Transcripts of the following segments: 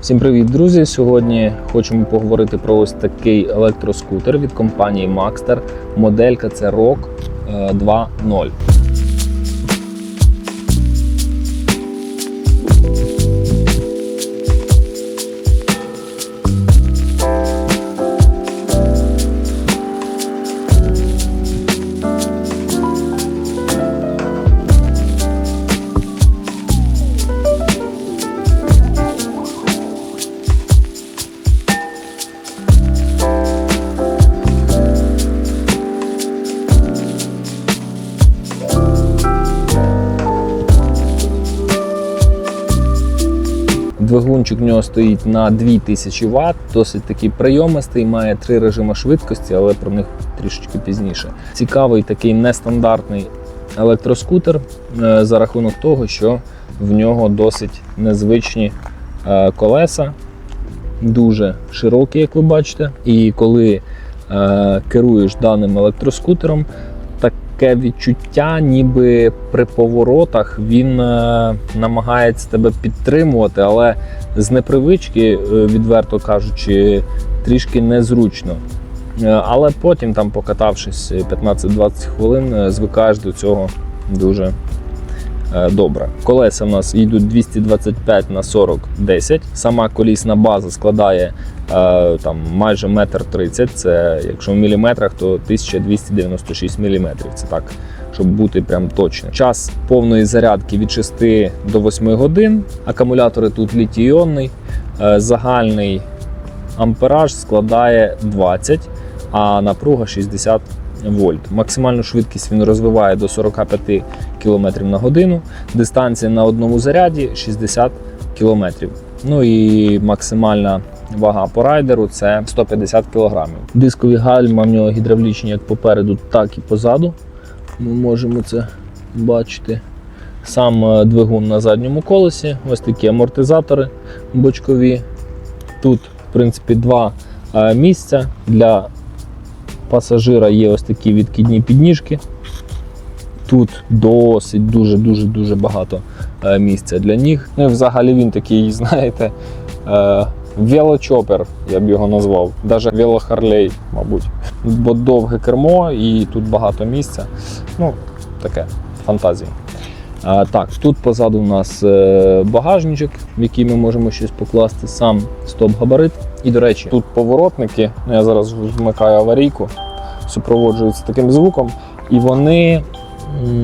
Всім привіт, друзі! Сьогодні хочемо поговорити про ось такий електроскутер від компанії Maxter. Моделька це ROG е, 2.0. Двигунчик в нього стоїть на 2000 Вт, досить такий прийомистий, має три режими швидкості, але про них трішечки пізніше. Цікавий такий нестандартний електроскутер е, за рахунок того, що в нього досить незвичні е, колеса, дуже широкі, як ви бачите. І коли е, керуєш даним електроскутером, таке відчуття, ніби при поворотах він е, намагається тебе підтримувати, але з непривички, е, відверто кажучи, трішки незручно. Е, Але потім, там, покатавшись 15-20 хвилин, звикаєш до цього дуже добре. Колеса в нас йдуть 225 на 40 10. Сама колісна база складає е, там майже метр 30. Це якщо в міліметрах, то 1296 міліметрів. Це так, щоб бути прям точно. Час повної зарядки від 6 до 8 годин. Акумулятори тут літій-іонний. Е, Загальний ампераж складає 20, а напруга 60 вольт. Максимальну швидкість він розвиває до 45 км на годину. Дистанція на одному заряді 60 км. Ну і максимальна вага по райдеру це 150 кг. Дискові гальма в нього гідравлічні як попереду, так і позаду. Ми можемо це бачити. Сам е, двигун на задньому колесі, ось такі амортизатори бочкові. Тут, в принципі, два е, місця. Для пасажира є ось такі відкидні підніжки. Тут досить дуже-дуже дуже багато е, місця для ніг. Ну і взагалі він такий, знаєте, е, велочопер, я б його назвав. Навіть велохарлей, мабуть. Бо довге кермо і тут багато місця. Ну, таке, фантазії. Так, тут позаду у нас е, багажничок, в який ми можемо щось покласти, сам стоп-габарит. І, до речі, тут поворотники, ну, я зараз вмикаю аварійку, супроводжуються таким звуком, і вони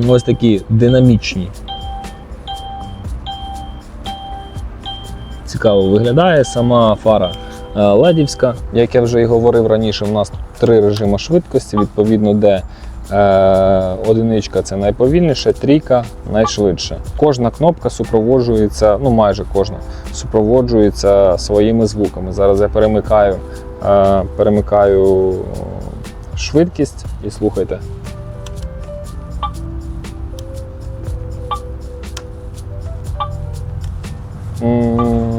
ось такі динамічні. Цікаво виглядає сама фара е, ледівська. Як я вже і говорив раніше, у нас тут три режими швидкості, відповідно, де одиничка це найповільніше, трійка найшвидше. Кожна кнопка супроводжується, ну майже кожна, супроводжується своїми звуками. Зараз я перемикаю, е, перемикаю швидкість і слухайте.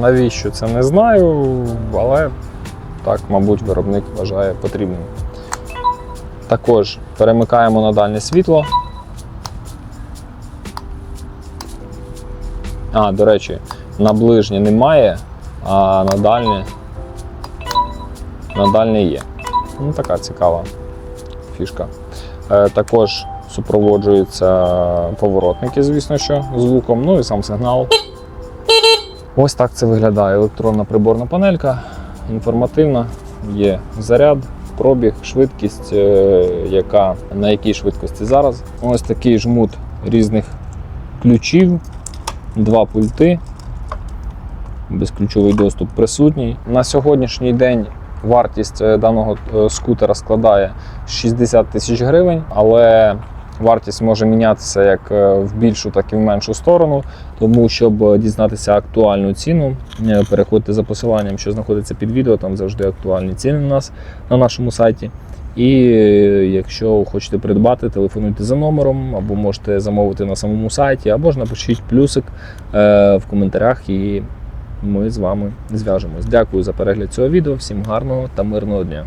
Навіщо це не знаю, але так, мабуть, виробник вважає потрібним. Також перемикаємо на дальнє світло. А, до речі, на ближнє немає, а на дальнє, на дальнє є. Ну, така цікава фішка. Е, також супроводжуються поворотники, звісно, що звуком, ну і сам сигнал. Ось так це виглядає електронна приборна панелька, інформативна, є заряд пробіг, швидкість, е, яка на якій швидкості зараз. Ось такий жмут різних ключів, два пульти, безключовий доступ присутній. На сьогоднішній день вартість е, даного е, скутера складає 60 тисяч гривень, але Вартість може мінятися як в більшу, так і в меншу сторону. Тому, щоб дізнатися актуальну ціну, переходьте за посиланням, що знаходиться під відео. Там завжди актуальні ціни у нас на нашому сайті. І якщо хочете придбати, телефонуйте за номером, або можете замовити на самому сайті, або ж напишіть плюсик в коментарях, і ми з вами зв'яжемось. Дякую за перегляд цього відео. Всім гарного та мирного дня.